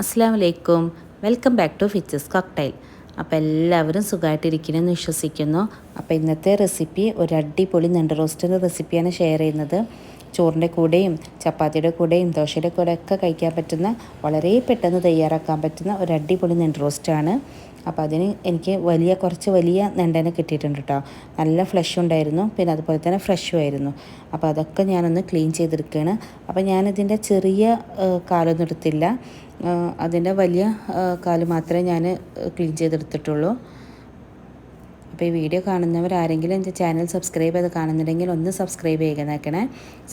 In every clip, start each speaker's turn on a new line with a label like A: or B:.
A: അസ്സാം വലൈക്കും welcome back to ഫിച്ചസ് കോക്ടൈൽ അപ്പോൾ എല്ലാവരും സുഖമായിട്ടിരിക്കണമെന്ന് വിശ്വസിക്കുന്നു. അപ്പോൾ ഇന്നത്തെ റെസിപ്പി ഒരു അടിപൊളി നെണ്ട് റോസ്റ്റിന്റെ റെസിപ്പിയാണ് ഷെയർ ചെയ്യുന്നത്. ചോറിന്റെ കൂടെയും ചപ്പാത്തിയുടെ കൂടെയും ദോശയുടെ കൂടെ ഒക്കെ കഴിക്കാൻ പറ്റുന്ന വളരെ പെട്ടെന്ന് തയ്യാറാക്കാൻ പറ്റുന്ന ഒരു അടിപൊളി നെണ്ട് റോസ്റ്റാണ് അപ്പോൾ അതിന് എനിക്ക് വലിയ കുറച്ച് വലിയ നെണ്ടനെ കിട്ടിയിട്ടുണ്ട് കേട്ടോ നല്ല ഫ്ലഷ് ഉണ്ടായിരുന്നു. പിന്നെ അതുപോലെ തന്നെ ഫ്രഷും ആയിരുന്നു. അപ്പോൾ അതൊക്കെ ഞാനൊന്ന് ക്ലീൻ ചെയ്തെടുക്കുകയാണ്. അപ്പോൾ ഞാനിതിന്റെ ചെറിയ കാലൊന്നും എടുത്തില്ല. അതിന്റെ വലിയ കാൽ മാത്രമേ ഞാൻ ക്ലീൻ ചെയ്തെടുത്തിട്ടുള്ളൂ. അപ്പോൾ ഈ വീഡിയോ കാണുന്നവർ ആരെങ്കിലും എന്റെ ചാനൽ സബ്സ്ക്രൈബ് ചെയ്ത് കാണുന്നുണ്ടെങ്കിൽ ഒന്ന് സബ്സ്ക്രൈബ് ചെയ്യുക നോക്കണേ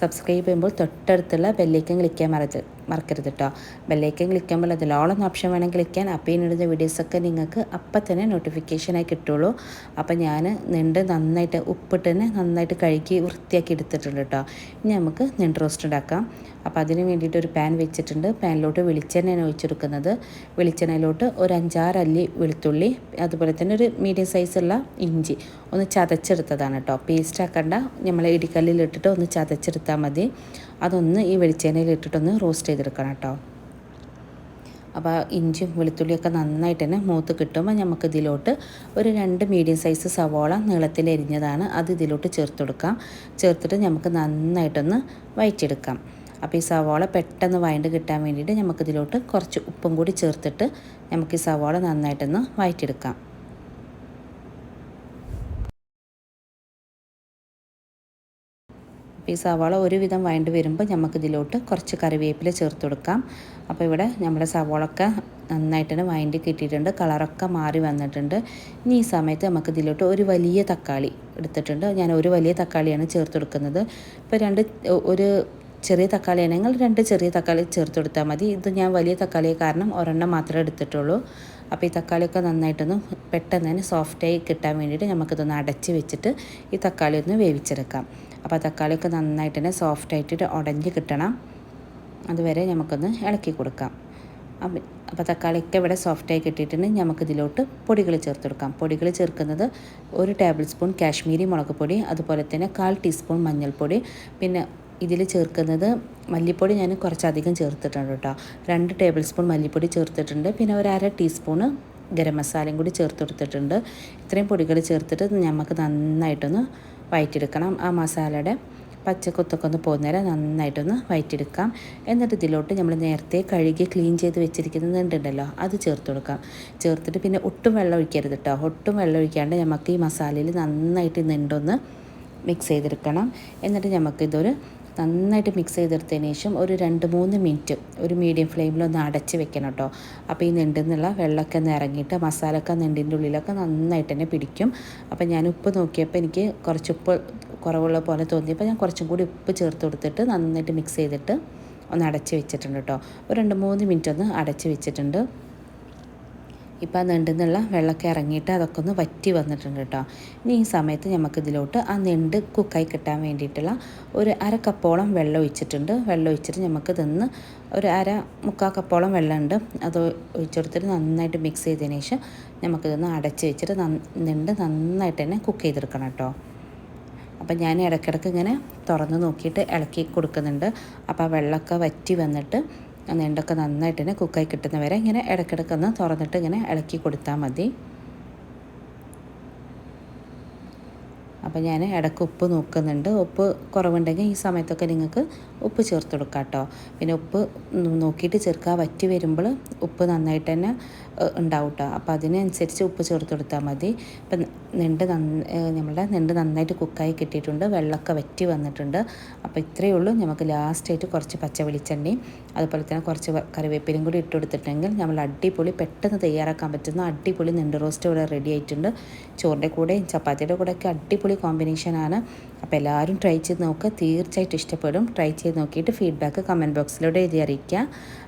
A: സബ്സ്ക്രൈബ് ചെയ്യുമ്പോൾ തൊട്ടടുത്തുള്ള ബെല്ലേക്കും ക്ലിക്ക് ചെയ്യാൻ മറച്ച് മറക്കരുത് കേട്ടോ ബെല്ലേക്കൻ ക്ലിക്ക് ചെയ്യുമ്പോൾ അതിൽ ഓളം ഓപ്ഷൻ വേണം ക്ലിക്ക് ചെയ്യാൻ അപ്പോൾ ഇടുന്ന വീഡിയോസൊക്കെ നിങ്ങൾക്ക് അപ്പം തന്നെ നോട്ടിഫിക്കേഷനായി കിട്ടുള്ളൂ. അപ്പോൾ ഞാൻ നെണ്ട് നന്നായിട്ട് ഉപ്പിട്ട് തന്നെ നന്നായിട്ട് കഴുകി വൃത്തിയാക്കി എടുത്തിട്ടുണ്ട് കേട്ടോ ഇനി നമുക്ക് നെണ്ട് റോസ്റ്റ് ഉണ്ടാക്കാം അപ്പോൾ അതിന് വേണ്ടിയിട്ട് ഒരു പാൻ വെച്ചിട്ടുണ്ട്. പാനിലോട്ട് വെളിച്ചെണ്ണയാണ് ഒഴിച്ചെടുക്കുന്നത്. വെളിച്ചെണ്ണയിലോട്ട് ഒരു അഞ്ചാറ് അല്ലി വെളുത്തുള്ളി അതുപോലെ തന്നെ ഒരു മീഡിയം സൈസുള്ള ഇഞ്ചി. ഒന്ന് ചതച്ചെടുത്തതാണ് കേട്ടോ പേസ്റ്റ് ആക്കണ്ട. നമ്മൾ ഇടിക്കല്ലിലിട്ടിട്ട് ഒന്ന് ചതച്ചെടുത്താൽ മതി. അതൊന്ന് ഈ വെളിച്ചെണ്ണയിൽ ഇട്ടിട്ടൊന്ന് റോസ്റ്റ് ചെയ്തെടുക്കണം കേട്ടോ അപ്പോൾ ഇഞ്ചിയും വെളുത്തുള്ളിയൊക്കെ നന്നായിട്ട് തന്നെ മൂത്ത് കിട്ടുമ്പോൾ നമുക്ക് ഇതിലോട്ട് ഒരു രണ്ട് മീഡിയം സൈസ് സവോള നീളത്തിൽ എരിഞ്ഞതാണ്. അത് ഇതിലോട്ട് ചേർത്ത് കൊടുക്കാം. ചേർത്തിട്ട് നമുക്ക് നന്നായിട്ടൊന്ന് വയറ്റിയെടുക്കാം. അപ്പോൾ ഈ സവോള പെട്ടെന്ന് വഴണ്ട് കിട്ടാൻ വേണ്ടിയിട്ട് നമുക്കിതിലോട്ട് കുറച്ച് ഉപ്പും കൂടി ചേർത്തിട്ട് നമുക്ക് ഈ സവാള നന്നായിട്ടൊന്ന് വഴറ്റിയെടുക്കാം ഈ സവാള ഒരുവിധം വഴണ്ട് വരുമ്പോൾ നമുക്ക് നമുക്കിതിലോട്ട് കുറച്ച് കറിവേപ്പില ചേർത്ത് കൊടുക്കാം. അപ്പോൾ ഇവിടെ നമ്മുടെ സവാളൊക്കെ നന്നായിട്ട് തന്നെ വഴണ്ടി കിട്ടിയിട്ടുണ്ട്. കളറൊക്കെ മാറി വന്നിട്ടുണ്ട്. ഇനി ഈ സമയത്ത് നമുക്ക് ഇതിലോട്ട് ഒരു വലിയ തക്കാളി എടുത്തിട്ടുണ്ട്. ഞാൻ ഒരു വലിയ തക്കാളിയാണ് ചേർത്ത് കൊടുക്കുന്നത്. ഇപ്പോൾ രണ്ട് ഒരു ചെറിയ തക്കാളി ആണെങ്കിൽ രണ്ട് ചെറിയ തക്കാളി ചേർത്ത് കൊടുത്താൽ മതി. ഇത് ഞാൻ വലിയ തക്കാളിയെ കാരണം ഒരെണ്ണം മാത്രമേ എടുത്തിട്ടുള്ളൂ. അപ്പോൾ ഈ തക്കാളിയൊക്കെ നന്നായിട്ടൊന്ന് പെട്ടെന്ന് തന്നെ സോഫ്റ്റായി കിട്ടാൻ വേണ്ടിയിട്ട് നമുക്കിതൊന്ന് അടച്ച് വെച്ചിട്ട് ഈ തക്കാളി ഒന്ന് വേവിച്ചെടുക്കാം. അപ്പോൾ തക്കാളിയൊക്കെ നന്നായിട്ട് തന്നെ സോഫ്റ്റായിട്ട് ഉടഞ്ഞ് കിട്ടണം. അതുവരെ നമുക്കൊന്ന് ഇളക്കി കൊടുക്കാം. അപ്പോൾ തക്കാളിയൊക്കെ ഇവിടെ സോഫ്റ്റായി കിട്ടിയിട്ടുണ്ട് നമുക്ക് ഇതിലോട്ട് പൊടികൾ ചേർത്ത് കൊടുക്കാം. പൊടികൾ ചേർക്കുന്നത് ഒരു ടേബിൾ സ്പൂൺ കാശ്മീരി മുളക് പൊടി അതുപോലെ തന്നെ കാൽ ടീസ്പൂൺ മഞ്ഞൾപ്പൊടി. പിന്നെ ഇതിൽ ചേർക്കുന്നത് മല്ലിപ്പൊടി ഞാൻ കുറച്ചധികം ചേർത്തിട്ടുണ്ട് കേട്ടോ. രണ്ട് ടേബിൾ സ്പൂൺ മല്ലിപ്പൊടി ചേർത്തിട്ടുണ്ട്. പിന്നെ ഒരു അര ടീസ്പൂണ് ഗരം മസാലയും കൂടി ചേർത്ത് കൊടുത്തിട്ടുണ്ട്. ഇത്രയും പൊടികൾ ചേർത്തിട്ട് നമുക്ക് നന്നായിട്ടൊന്ന് വയറ്റിയെടുക്കണം. ആ മസാലയുടെ പച്ചക്കൊത്തൊക്കെ ഒന്ന് പോകുന്നേരം നന്നായിട്ടൊന്ന് വയറ്റിയെടുക്കാം. എന്നിട്ട് ഇതിലോട്ട് നമ്മൾ നേരത്തെ കഴുകി ക്ലീൻ ചെയ്ത് വെച്ചിരിക്കുന്നത് ഉണ്ടല്ലോ അത് ചേർത്ത് കൊടുക്കാം. ചേർത്തിട്ട് പിന്നെ ഒട്ടും വെള്ളം ഒഴിക്കരുത് കേട്ടോ ഒട്ടും വെള്ളം ഒഴിക്കാണ്ട് നമുക്ക് ഈ മസാലയിൽ നന്നായിട്ട് നിണ്ടൊന്ന് മിക്സ് ചെയ്തെടുക്കണം. എന്നിട്ട് നമുക്കിതൊരു നന്നായിട്ട് മിക്സ് ചെയ്തെടുത്തതിന് ശേഷം ഒരു രണ്ട് മൂന്ന് മിനിറ്റ് ഒരു മീഡിയം ഫ്ലെയിമിൽ ഒന്ന് അടച്ച് വെക്കണം കേട്ടോ അപ്പോൾ ഈ നെണ്ടിൽ നിന്നുള്ള വെള്ളമൊക്കെ ഒന്ന് ഇറങ്ങിയിട്ട് മസാലയൊക്കെ നെണ്ടിന്റെ ഉള്ളിലൊക്കെ നന്നായിട്ട് തന്നെ പിടിക്കും. അപ്പോൾ ഞാൻ ഉപ്പ് നോക്കിയപ്പോൾ എനിക്ക് കുറച്ച് ഉപ്പ് കുറവുള്ള പോലെ തോന്നിയപ്പോൾ ഞാൻ കുറച്ചും കൂടി ഉപ്പ് ചേർത്ത് കൊടുത്തിട്ട് നന്നായിട്ട് മിക്സ് ചെയ്തിട്ട് ഒന്ന് അടച്ച് വെച്ചിട്ടുണ്ട് കേട്ടോ ഒരു രണ്ട് മൂന്ന് മിനിറ്റ് ഒന്ന് അടച്ച് വെച്ചിട്ടുണ്ട്. ഇപ്പോൾ നെണ്ടിൽ നിന്നുള്ള വെള്ളമൊക്കെ ഇറങ്ങിയിട്ട് അതൊക്കെ ഒന്ന് വറ്റി വന്നിട്ടുണ്ട് കേട്ടോ. ഇനി ഈ സമയത്ത് നമുക്കിതിലോട്ട് ആ നെണ്ട് കുക്കായി കിട്ടാൻ വേണ്ടിയിട്ടുള്ള ഒരു അര കപ്പോളം വെള്ളം ഒഴിച്ചിട്ടുണ്ട്. വെള്ളം ഒഴിച്ചിട്ട് നമുക്ക് നിന്ന് ഒരു അര മുക്കാൽ കപ്പോളം വെള്ളമുണ്ട്. അത് ഒഴിച്ചെടുത്തിട്ട് നന്നായിട്ട് മിക്സ് ചെയ്തതിന് ശേഷം നമുക്കിതൊന്ന് അടച്ച് വെച്ചിട്ട് നെണ്ട് നന്നായിട്ട് തന്നെ കുക്ക് ചെയ്തെടുക്കണം കേട്ടോ. അപ്പം ഞാൻ ഇടയ്ക്കിടയ്ക്ക് ഇങ്ങനെ തുറന്ന് നോക്കിയിട്ട് ഇളക്കി കൊടുക്കുന്നുണ്ട്. അപ്പോൾ ആ വെള്ളമൊക്കെ വറ്റി വന്നിട്ട് നെണ്ടൊക്കെ നന്നായിട്ട് തന്നെ കുക്കായി കിട്ടുന്നവരെ ഇങ്ങനെ ഇടയ്ക്കിടയ്ക്കൊന്ന് തുറന്നിട്ട് ഇങ്ങനെ ഇളക്കി കൊടുത്താൽ മതി. അപ്പോൾ ഞാൻ ഇടയ്ക്ക് ഉപ്പ് നോക്കുന്നുണ്ട്. ഉപ്പ് കുറവുണ്ടെങ്കിൽ ഈ സമയത്തൊക്കെ നിങ്ങൾക്ക് ഉപ്പ് ചേർത്ത് കൊടുക്കാം കേട്ടോ. പിന്നെ ഉപ്പ് നോക്കിയിട്ട് ചേർക്കുക വറ്റി വരുമ്പോൾ ഉപ്പ് നന്നായിട്ട് തന്നെ ഉണ്ടാവും കേട്ടോ. അപ്പോൾ അതിനനുസരിച്ച് ഉപ്പ് ചേർത്ത് കൊടുത്താൽ മതി. ഇപ്പം നെണ്ട് നമ്മളുടെ നെണ്ട് നന്നായിട്ട് കുക്കായി കിട്ടിയിട്ടുണ്ട്. വെള്ളമൊക്കെ വറ്റി വന്നിട്ടുണ്ട്. അപ്പോൾ ഇത്രയേ ഉള്ളൂ. നമുക്ക് ലാസ്റ്റായിട്ട് കുറച്ച് പച്ച വെളിച്ചെണ്ണയും അതുപോലെ തന്നെ കുറച്ച് കറിവേപ്പിലും കൂടി ഇട്ട് കൊടുത്തിട്ടുണ്ടെങ്കിൽ നമ്മൾ അടിപൊളി പെട്ടെന്ന് തയ്യാറാക്കാൻ പറ്റുന്ന അടിപൊളി നെണ്ട് റോസ്റ്റ് ഇവിടെ റെഡി ആയിട്ടുണ്ട്. ചോറിന്റെ കൂടെയും ചപ്പാത്തിയുടെ കൂടെയൊക്കെ അടിപൊളി കോമ്പിനേഷനാണ് അപ്പോൾ എല്ലാവരും ട്രൈ ചെയ്ത് നോക്കുക തീർച്ചയായിട്ടും ഇഷ്ടപ്പെടും. ട്രൈ ചെയ്ത് നോക്കിയിട്ട് ഫീഡ്ബാക്ക് കമന്റ് ബോക്സിലൂടെ എഴുതി അറിയിക്കുക.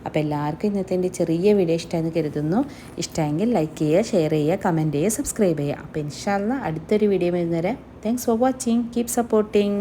A: അപ്പോൾ എല്ലാവർക്കും ഇന്നത്തെ എന്റെ ചെറിയ വീഡിയോ ഇഷ്ടമെന്ന് കരുതുന്നു. ഇഷ്ടമെങ്കിൽ ലൈക്ക് ചെയ്യുക ഷെയർ ചെയ്യുക കമന്റ് ചെയ്യുക സബ്സ്ക്രൈബ് ചെയ്യുക. അപ്പോൾ ഇൻഷാല്ല അടുത്തൊരു വീഡിയോ വരുന്നവരെ thanks for watching keep supporting